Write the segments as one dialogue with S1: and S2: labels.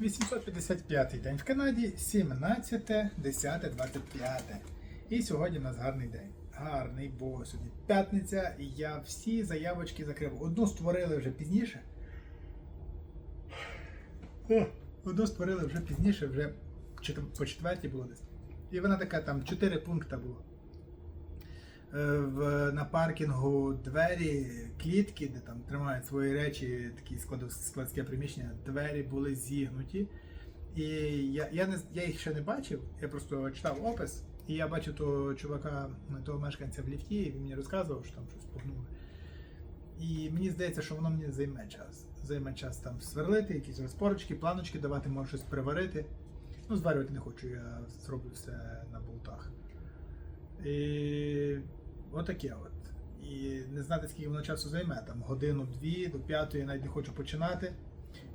S1: 855 день в Канаді, 17, 10, 25. І сьогодні у нас гарний день. Гарний, бо сьогодні п'ятниця, я всі заявочки закрив. Одну створили вже пізніше. О, одну створили вже пізніше, вже по четвертій було десь. І вона така там 4 пункти було. Е, В, на паркінгу двері, клітки, де там тримають свої речі, такі складське приміщення, двері були зігнуті. І я, я, не, я їх ще не бачив, я просто читав опис, і я бачив того чувака, того мешканця в ліфті, і він мені розказував, що там щось погнуло. І мені здається, що воно мені займе час. Займе час там сверлити, якісь розпорочки, планочки давати, може щось приварити. Ну, зварювати не хочу, я зроблю все на болтах. І отаке от. І не знати, скільки воно часу займе, там годину-дві, до п'ятої навіть не хочу починати.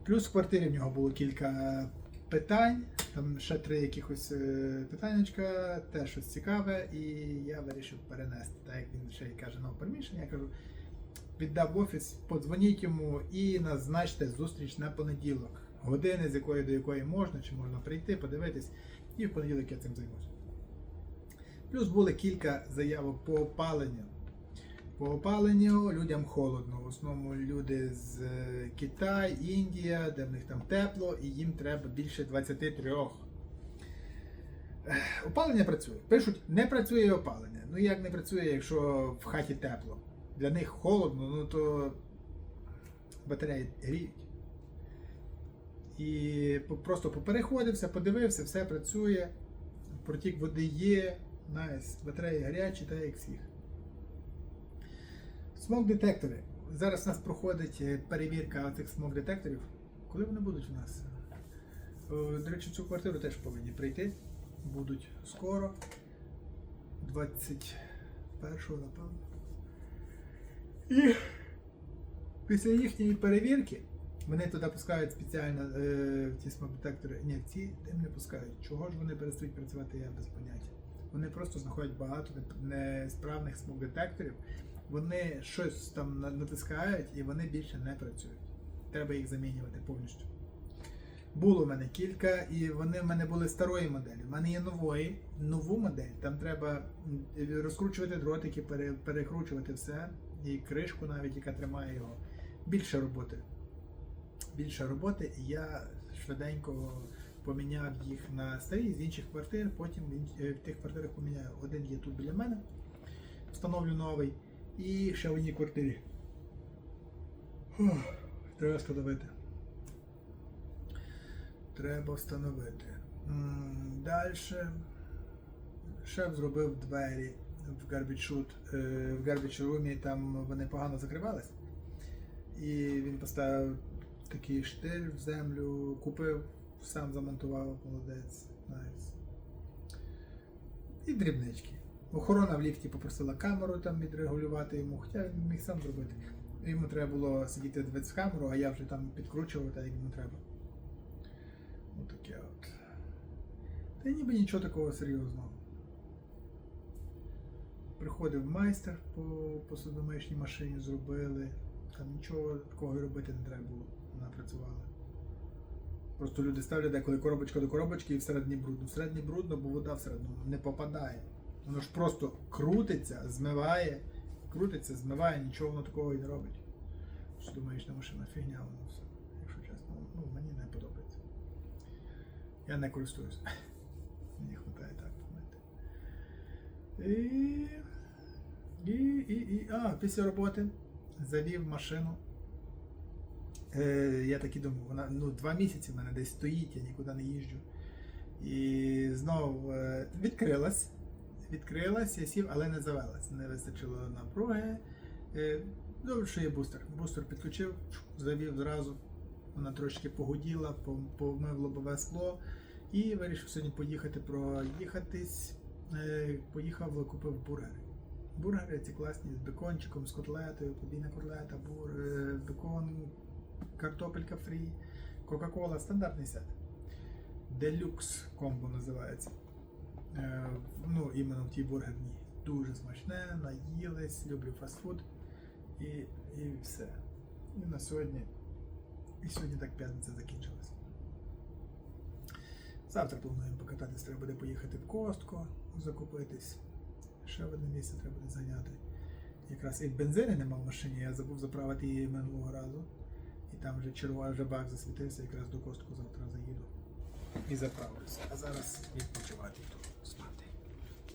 S1: Плюс в квартирі в нього було кілька питань, там ще три якихось е, питаннячка, теж щось цікаве, і я вирішив перенести. Так як він ще й каже нове приміщення, я кажу, віддав офіс, подзвоніть йому і назначте зустріч на понеділок. Години, з якої до якої можна, чи можна прийти, подивитись, і в понеділок я цим займуся. Плюс були кілька заявок по опаленню. По опаленню людям холодно. В основному люди з е, Китаю, Індія, де в них там тепло, і їм треба більше 23. Опалення працює. Пишуть, не працює опалення. Ну як не працює, якщо в хаті тепло? Для них холодно, ну то батареї гріють. І просто попереходився, подивився, все працює. Протік води є, найс, батареї гарячі, так як всіх. Смок детектори. Зараз у нас проходить е, перевірка цих смок детекторів. Коли вони будуть у нас? Е, До речі, цю квартиру теж повинні прийти. Будуть скоро. 21-го, напевно. І після їхньої перевірки вони туди пускають спеціально е, ці смок детектори. Ні, ці тим не пускають. Чого ж вони перестають працювати, я без поняття. Вони просто знаходять багато несправних смок детекторів. Вони щось там натискають і вони більше не працюють. Треба їх замінювати повністю. Було в мене кілька, і вони в мене були старої моделі. У мене є нової, нову модель. Там треба розкручувати дротики, пере, перекручувати все, і кришку навіть, яка тримає його. Більше роботи. Більше роботи, і я швиденько поміняв їх на старі з інших квартир, потім е, в тих квартирах поміняю. Один є тут біля мене, встановлю новий, і ще в одній квартирі. Фух, Треба встановити. Треба встановити. Далі. Шеф зробив двері в Garbage Shoot, е, в Garbage Room, там вони погано закривались. І він поставив такий штиль в землю, купив, сам замонтував, молодець. Найс. І дрібнички. Охорона в ліфті попросила камеру там відрегулювати йому, хоча він міг сам зробити. Йому треба було сидіти в камеру, а я вже там підкручував, так як йому треба. Отаке от. Та ніби нічого такого серйозного. Приходив майстер по посудомиючній машині, зробили. Там нічого такого робити не треба було. Вона працювала. Просто люди ставлять деколи коробочка до коробочки і всередині брудно. Всередині брудно, бо вода всередину не попадає. Воно ж просто крутиться, змиває, крутиться, змиває, нічого воно такого і не робить. Що думаєш, на машина фігня, воно все. Якщо чесно, ну мені не подобається. Я не користуюсь. Мені вистачає так помити. І... І, і, і, а, після роботи завів машину. Е, я так і думав, вона ну, два місяці в мене десь стоїть, я нікуди не їжджу. І знову е, відкрилась. Відкрилась, я сів, але не завелась. Не вистачило напруги. Е, добре, що є бустер. Бустер підключив, завів зразу. Вона трошки погуділа, пом- помив лобове скло і вирішив сьогодні поїхати проїхатись. Е, Поїхав, купив бургери. Бургери ці класні з бекончиком, з котлетою, подвійна котлета, бур, картопелька фрі, Кока-Кола, стандартний сет. Делюкс комбо називається. Е, ну, іменно в тій бургерній. Дуже смачне, наїлись, люблю фастфуд і, і все. І на сьогодні. І сьогодні так п'ятниця закінчилась. Завтра плануємо покататись, треба буде поїхати в Костко, закупитись. Ще в одне місце треба буде зайняти. Якраз і бензини нема в машині, я забув заправити її минулого разу. І там вже червоний вже бак засвітився, якраз до Костку завтра заїду і заправлюся. А зараз відпочивати тут.